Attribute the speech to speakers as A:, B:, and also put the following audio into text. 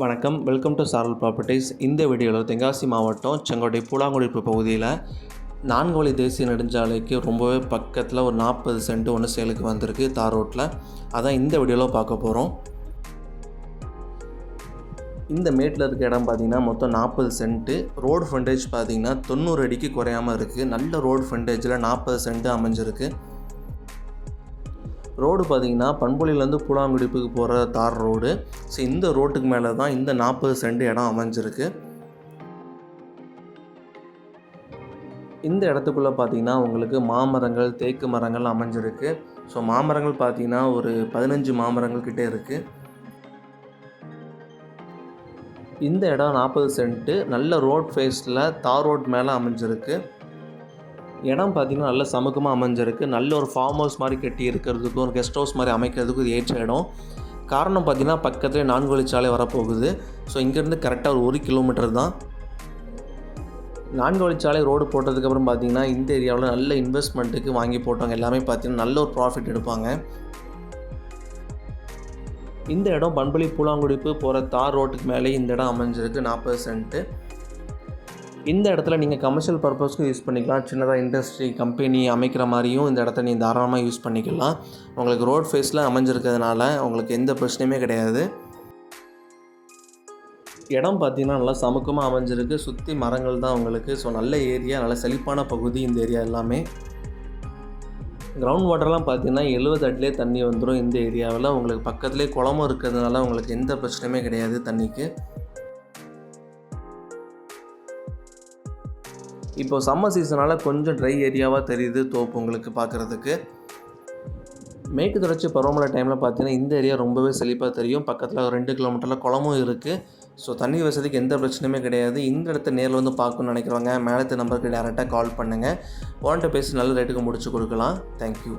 A: வணக்கம். Welcome to சாரல் properties இந்த வீடியோவில் தென்காசி மாவட்டம் செங்கோட்டை பூலாங்குடிப்பு பகுதியில் நான்கு வழி தேசிய நெடுஞ்சாலைக்கு ரொம்பவே பக்கத்தில் ஒரு நாற்பது சென்ட் ஒன்று சேலுக்கு வந்திருக்கு தார் ரோட்டில் அதான் இந்த வீடியோவில் பார்க்க போகிறோம் இந்த மேட்டில் இருக்க இடம் பார்த்தீங்கன்னா மொத்தம் நாற்பது சென்ட்டு ரோடு ஃப்ரண்டேஜ் பார்த்தீங்கன்னா தொண்ணூறு அடிக்கு குறையாமல் இருக்குது நல்ல ரோடு ஃப்ரண்டேஜில் நாற்பது சென்ட்டு அமைஞ்சிருக்கு. ரோடு பார்த்தீங்கன்னா பண்பொழிலேருந்து பூலாங்குடிப்புக்கு போகிற தார் ரோடு ஸோ இந்த ரோட்டுக்கு மேலே தான் இந்த நாற்பது சென்ட் இடம் அமைஞ்சிருக்கு. இந்த இடத்துக்குள்ளே பார்த்தீங்கன்னா உங்களுக்கு மாமரங்கள் தேக்கு மரங்கள் அமைஞ்சிருக்கு. ஸோ மாமரங்கள் பார்த்தீங்கன்னா ஒரு பதினஞ்சு மாமரங்கள் கிட்டே இருக்குது இந்த இடம் நாற்பது சென்ட்டு நல்ல ரோட் ஃபேஸில் தார் ரோட் மேலே அமைஞ்சிருக்கு. இடம் பார்த்திங்கன்னா நல்ல சமூகமாக அமைஞ்சிருக்கு. நல்ல ஒரு ஃபார்ம் ஹவுஸ் மாதிரி கட்டி இருக்கிறதுக்கும் ஒரு கெஸ்ட் ஹவுஸ் மாதிரி அமைக்கிறதுக்கும் இது ஏற்ற இடம். காரணம் பார்த்திங்கன்னா பக்கத்துலேயே நான்கு வழிச்சாலை வரப்போகுது. ஸோ இங்கேருந்து கரெக்டாக ஒரு ஒரு கிலோமீட்டர் தான். நான்கு வழிச்சாலை ரோடு போட்டதுக்கப்புறம் பார்த்திங்கன்னா இந்த ஏரியாவில் நல்ல இன்வெஸ்ட்மெண்ட்டுக்கு வாங்கி போட்டவங்க எல்லாமே பார்த்திங்கன்னா நல்ல ஒரு ப்ராஃபிட் எடுப்பாங்க. இந்த இடம் பண்பளி பூலாங்குடிப்பு போகிற தார் ரோட்டுக்கு மேலே இந்த இடம் அமைஞ்சிருக்கு. நாற்பது சென்ட்டு இந்த இடத்துல நீங்கள் கமர்ஷியல் பர்பஸ்க்கும் யூஸ் பண்ணிக்கலாம். சின்னதாக இண்டஸ்ட்ரி கம்பெனி அமைக்கிற மாதிரியும் இந்த இடத்த நீங்கள் தாராளமாக யூஸ் பண்ணிக்கலாம். உங்களுக்கு ரோட் ஃபேஸில் அமைஞ்சிருக்கிறதுனால உங்களுக்கு எந்த பிரச்சனையுமே கிடையாது. இடம் பார்த்தீங்கன்னா நல்லா சமுக்கமாக அமைஞ்சிருக்கு. சுற்றி மரங்கள் தான் உங்களுக்கு. ஸோ நல்ல ஏரியா நல்ல செழிப்பான பகுதி இந்த ஏரியா எல்லாமே. கிரவுண்ட் வாட்டர்லாம் பார்த்தீங்கன்னா எழுபது அடிலே தண்ணி வந்துடும் இந்த ஏரியாவில் உங்களுக்கு பக்கத்துலேயே குளமும் இருக்கிறதுனால உங்களுக்கு எந்த பிரச்சனையுமே கிடையாது தண்ணிக்கு. இப்போ சம்மர் சீசனால் கொஞ்சம் ட்ரை ஏரியாவாக தெரியுது தோப்பு உங்களுக்கு பார்க்குறதுக்கு. மேற்கு தொடர்ச்சி பருவமழை டைமில் பார்த்தீங்கன்னா இந்த ஏரியா ரொம்பவே செழிப்பாக தெரியும். பக்கத்தில் ஒரு ரெண்டு கிலோமீட்டரில் குளமும் இருக்குது ஸோ தண்ணி வசதிக்கு எந்த பிரச்சனையுமே கிடையாது. இந்த இடத்த நேரில் வந்து பார்க்கணும்னு நினைக்கிறவங்க மேலத்து நம்பருக்கு டேரெக்டாக கால் பண்ணுங்கள் ஓன்ட்ட பேசி நல்ல ரேட்டுக்கு முடிச்சு கொடுக்கலாம். தேங்க்யூ